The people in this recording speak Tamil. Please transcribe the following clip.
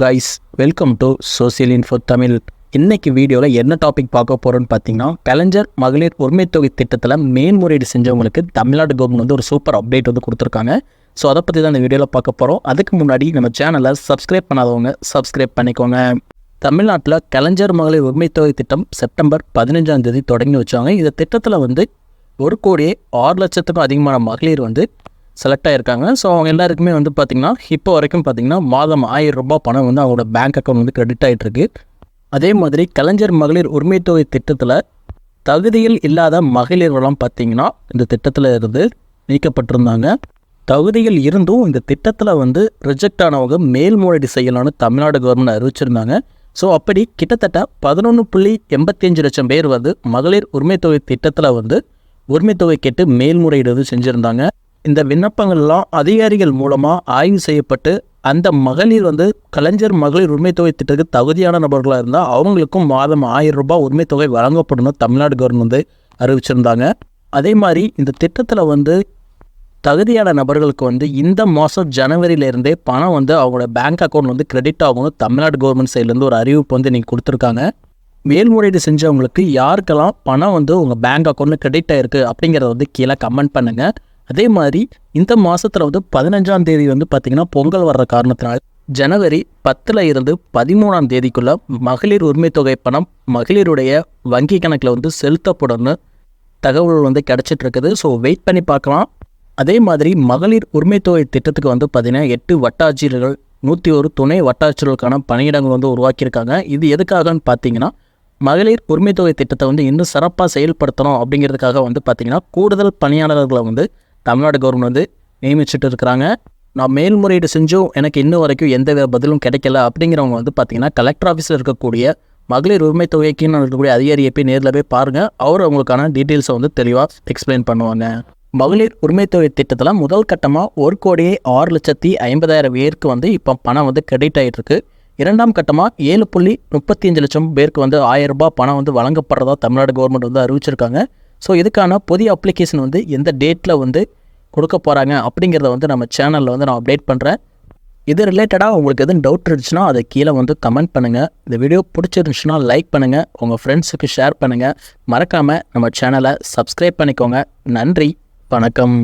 Guys welcome to social info Tamil இன்றைக்கி வீடியோவில் என்ன டாபிக் பார்க்க போகிறோன்னு பார்த்தீங்கன்னா கலைஞர் மகளிர் உரிமைத்தொகை திட்டத்தில் மேன்முறையீடு செஞ்சவங்களுக்கு தமிழ்நாடு கவர்மெண்ட் வந்து ஒரு சூப்பர் அப்டேட் வந்து கொடுத்துருக்காங்க. ஸோ அதை பற்றி தான் இந்த வீடியோவில் பார்க்க போகிறோம் அதுக்கு முன்னாடி நம்ம சேனலை சப்ஸ்கிரைப் பண்ணாதவங்க சப்ஸ்கிரைப் பண்ணிக்கோங்க. தமிழ்நாட்டில் கலைஞர் மகளிர் உரிமைத்தொகை திட்டம் செப்டம்பர் பதினஞ்சாம் தேதி தொடங்கி வச்சாங்க. இந்த திட்டத்தில் வந்து ஒரு கோடியே ஆறு லட்சத்துக்கும் அதிகமான மகளிர் வந்து செலக்ட் ஆகிருக்காங்க ஸோ அவங்க எல்லாருக்குமே வந்து பார்த்திங்கன்னா இப்போ வரைக்கும் பார்த்திங்கன்னா மாதம் ஆயிரம் ரூபாய் பணம் வந்து அவங்களோட பேங்க் அக்கௌண்ட் வந்து கிரெடிட் ஆகிட்டுருக்கு அதே மாதிரி கலைஞர் மகளிர் உரிமை தொகை திட்டத்தில் தகுதியில் இல்லாத மகளிர்களெலாம் பார்த்திங்கன்னா இந்த திட்டத்தில் இருந்து நீக்கப்பட்டிருந்தாங்க. தகுதியில் இருந்தும் இந்த திட்டத்தில் வந்து ரிஜெக்ட் ஆனவங்க மேல்முறையீடு செய்யலாம்னு தமிழ்நாடு கவர்மெண்ட் அறிவிச்சிருந்தாங்க. ஸோ அப்படி கிட்டத்தட்ட பதினொன்று புள்ளி எண்பத்தஞ்சு லட்சம் பேர் வந்து மகளிர் உரிமை தொகை திட்டத்தில் வந்து உரிமைத்தொகை கேட்டு மேல்முறையீடு செஞ்சுருந்தாங்க. இந்த விண்ணப்பங்கள்லாம் அதிகாரிகள் மூலமாக ஆய்வு செய்யப்பட்டு அந்த மகளிர் வந்து கலைஞர் மகளிர் உரிமை தொகை திட்டத்துக்கு தகுதியான நபர்களாக இருந்தால் அவங்களுக்கும் மாதம் ஆயிரம் ரூபாய் உரிமை தொகை வழங்கப்படணும் தமிழ்நாடு கவர்மெண்ட் வந்து அறிவிச்சிருந்தாங்க. அதே மாதிரி இந்த திட்டத்தில் வந்து தகுதியான நபர்களுக்கு வந்து இந்த மாதம் ஜனவரியிலேருந்தே பணம் வந்து அவங்களோட பேங்க் அக்கௌண்ட் வந்து கிரெடிட் ஆகணும் தமிழ்நாடு கவர்மெண்ட் சைட்லேருந்து ஒரு அறிவிப்பு வந்து நீங்கள் கொடுத்துருக்காங்க. மேல்முறையீடு செஞ்சவங்களுக்கு யாருக்கெல்லாம் பணம் வந்து உங்கள் பேங்க் அக்கௌண்ட்டில் கிரெடிட் ஆயிருக்கு அப்படிங்கிறத வந்து கீழே கமெண்ட் பண்ணுங்கள் அதே மாதிரி இந்த மாதத்தில் வந்து பதினஞ்சாம் தேதி வந்து பார்த்திங்கன்னா பொங்கல் வர்ற காரணத்தினால் ஜனவரி பத்தில் இருந்து பதிமூணாம் தேதிக்குள்ளே மகளிர் உரிமை தொகை பணம் மகளிருடைய வங்கி கணக்கில் வந்து செலுத்தப்படும்னு தகவல் வந்து கிடச்சிட்ருக்குது ஸோ வெயிட் பண்ணி பார்க்கலாம். அதே மாதிரி மகளிர் உரிமை தொகை திட்டத்துக்கு வந்து பார்த்திங்கன்னா எட்டு வட்டாட்சியர்கள் நூற்றி ஒரு துணை வட்டாட்சியர்களுக்கான பணியிடங்கள் வந்து உருவாக்கியிருக்காங்க. இது எதுக்காகன்னு பார்த்தீங்கன்னா மகளிர் உரிமை தொகை திட்டத்தை வந்து இன்னும் சிறப்பாக செயல்படுத்தணும் அப்படிங்கிறதுக்காக வந்து பார்த்திங்கன்னா கூடுதல் பணியாளர்களை வந்து தமிழ்நாடு கவர்மெண்ட் வந்து நியமிச்சுட்டு இருக்கிறாங்க நான் மேல்முறையீடு செஞ்சும் எனக்கு இன்ன வரைக்கும் எந்த வித பதிலும் கிடைக்கல அப்படிங்கிறவங்க வந்து பார்த்திங்கன்னா கலெக்டர் ஆஃபீஸில் இருக்கக்கூடிய மகளிர் உரிமை தொகைக்குன்னு இருக்கக்கூடிய அதிகாரியை போய் நேரில் போய் பாருங்கள் அவர் அவங்களுக்கான டீட்டெயில்ஸை வந்து தெளிவாக எக்ஸ்பிளைன் பண்ணுவாங்க. மகளிர் உரிமை தொகை திட்டத்தில் முதல் கட்டமாக ஒரு கோடியே ஆறு லட்சத்தி ஐம்பதாயிரம் பேருக்கு வந்து இப்போ பணம் வந்து கிரெடிட் ஆகிட்டு இரண்டாம் கட்டமாக ஏழு புள்ளி முப்பத்தி அஞ்சு லட்சம் பேருக்கு வந்து ஆயிரம் ரூபாய் பணம் வந்து வழங்கப்படுறதா தமிழ்நாடு கவர்மெண்ட் வந்து அறிவிச்சிருக்காங்க. ஸோ இதுக்கான புதிய அப்ளிகேஷன் வந்து எந்த டேட்டில் வந்து கொடுக்க போகிறாங்க அப்படிங்கிறத வந்து நம்ம சேனலில் வந்து நான் அப்டேட் பண்ணுறேன் இது ரிலேட்டடாக உங்களுக்கு எதுவும் டவுட் இருந்துச்சுன்னா அதை கீழே வந்து கமெண்ட் பண்ணுங்கள் இந்த வீடியோ பிடிச்சிருந்துச்சுன்னா லைக் பண்ணுங்கள் உங்கள் ஃப்ரெண்ட்ஸுக்கு ஷேர் பண்ணுங்கள் மறக்காமல் நம்ம சேனலை சப்ஸ்கிரைப் பண்ணிக்கோங்க. நன்றி. வணக்கம்.